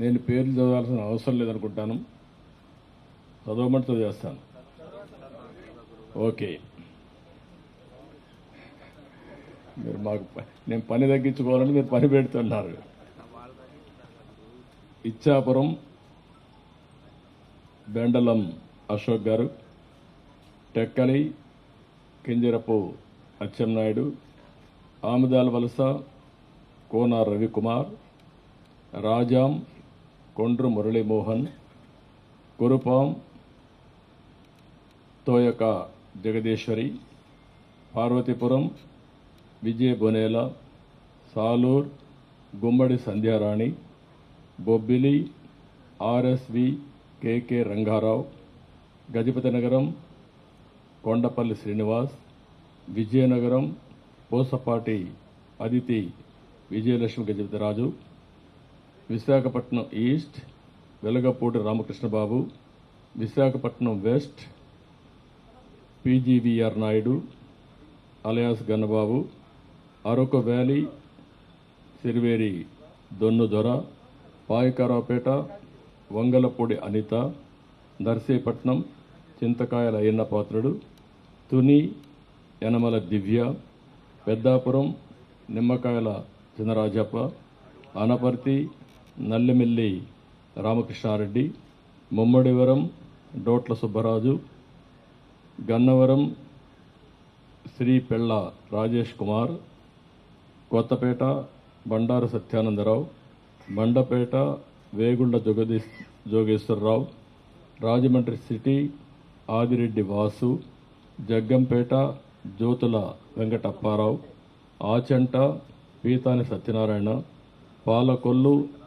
నేను పేర్లు చదవాల్సిన అవసరం లేదనుకుంటాను. చదవమంటే చదివేస్తాను. ఓకే. మీరు మాకు నేను పని తగ్గించుకోవాలని మీరు పని పెడుతున్నారు. Ichchapuram బెండలం Ashok garu Tekkali Kinjarapu Atchannaidu Amudalavalasa Kona Ravikumar Rajam Kondru Muralimohan Kurupam Thoyaka Jagadeeswari Parvathipuram Vijaya Bonela Salur Gummadi Sandhyarani Bobbili RSV KK Rangarao Gajapathinagaram Kondapalli Srinivas Vizianagaram Pusapati Aditi Vijayalakshmi Gajapathiraju Visakhapatnam east Velagapudi Ramakrishnababu Visakhapatnam west PGVR Naidu alias Gannababu Araku valley Siriveri Donnu Dora Payakaraopeta Vangalapudi Anitha Narsipatnam Chintakayala Ayyanna Patrudu Tuni Yanamala Divya Peddapuram Nimmakayala Chinarajappa Anaparthi Nallimilli Ramakrishna Reddy Mummidivaram డోట్ల Subbaraju Gannavaram Sri Pella Rajesh Kumar Kothapeta Bandaru Satyanandarao Mandapeta Vegunda Jagadi Jogeswararao Rajahmundry city Adireddy Vasu Jaggampeta Jyothula Venkatapparao Achanta Pithani Satyanarayana Palakollu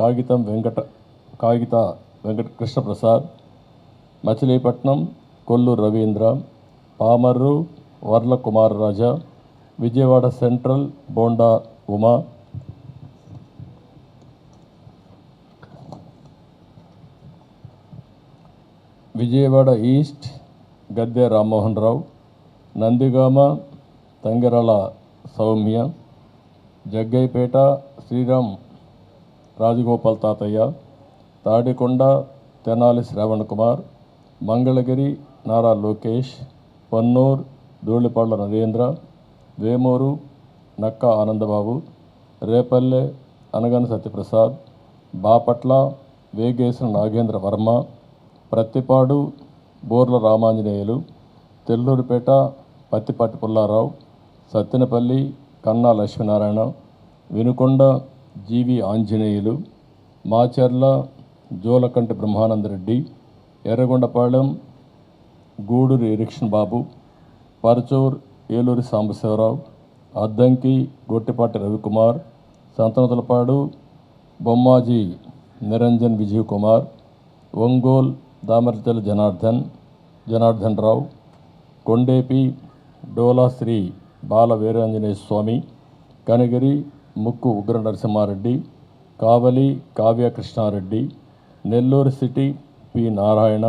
కాగితం వెంకట కాగిత Venkata Krishnaprasad Machilipatnam Kollu Ravindra Pamarru Varla Kumar Raja Vijayawada central Bonda Uma. Vijayawada east Gadde Rammohan Rao Nandigama Tangerala Soumya Jaggayyapeta Sriram Rajagopal Tatayya Tadikonda Tenali Shravan Kumar Mangalagiri Nara Lokesh పన్నూర్ Dhulipala Narendra Vemuru నక్క ఆనందబాబు రేపల్లె అనగన సత్యప్రసాద్ బాపట్ల వేగేసిన నాగేంద్ర వర్మ ప్రత్తిపాడు బోర్ల Ramanjaneyulu తెల్లూరుపేట Pattipati Pullarao Sattenapalli Kanna Lakshminarayana Vinukonda GV Anjaneyulu Macherla Jolakanti Brahmanandareddy Yerragondapalem Gudur Erikshan Babu Parchur Eluri Sambasivarao Addanki Gottipati Ravikumar Santhanuthalapadu Bommaji Niranjan Vijay Kumar Ongole Damarjala Janardhan Janardhan Rao Kondepi Dola Sri Bala Veeranjaneya Swamy Kanigiri Mukku Ugra Narasimhareddy Kavali Kavya Krishnareddy Nellore city P. Narayana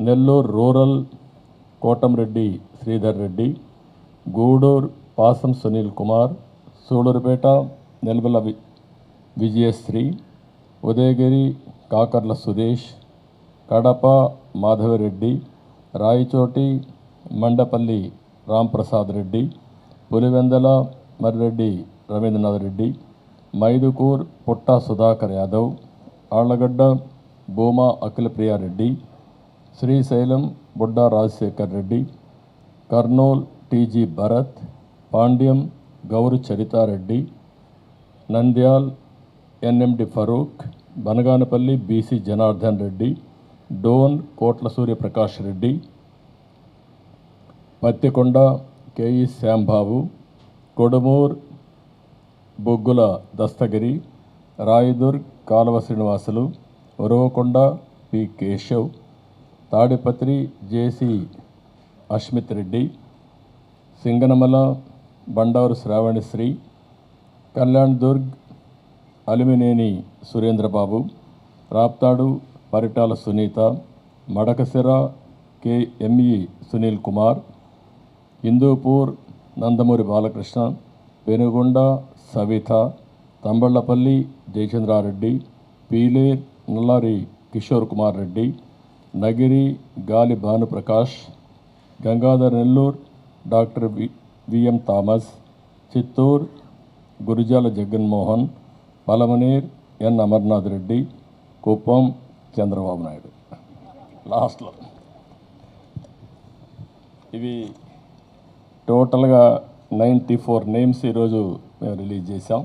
Nellore rural Kotamreddy Sridhar Reddy Gudur Pasam Sunil Kumar Sullurpeta నెల్బల వి విజయశ్రీ ఉదయగిరి కాకర్ల సురేష్ కడప మాధవరెడ్డి రాయచోటి మండపల్లి రాంప్రసాద్ రెడ్డి పులివెందల మర్రెడ్డి రవీంద్రనాథ్ రెడ్డి మైదుకూర్ పుట్ట Sudhakar Yadav Allagadda Bhuma Akhilapriyareddy Srisailam Budda Rajasekhar Reddy Kurnool TG Bharath Panyam Gowru Charithareddy Nandyal NMD Farooq Banaganapalle BC Janardhan Reddy Dhone Kotla Suryaprakash Reddy Pattikonda KE Shyambabu Kodumur Boggula Dasthagiri Rayadurg Kaluva Srinivasulu Uravakonda P. Keshav Tadipatri JC Ashmith Reddy Singanamala Bandaru Sravanisri Kalyandurg Alimineni Surendrababu Raptadu Paritala Sunitha Madakasira KME Sunil Kumar Hindupur Nandamuri Balakrishna Penukonda Savitha Thamballapalle Jayachandrareddy Pileru Nallari Kishore Kumar Reddy Nagari Gali Bhanuprakash Gangadhar Nellore doctor V VM Thomas Chittoor Gurijala Jaganmohan Palamaner N Amarnath Reddy Kuppam Chandrababu Naidu. లాస్ట్లో. ఇవి టోటల్గా ninety four names ఈరోజు మేము release చేశాం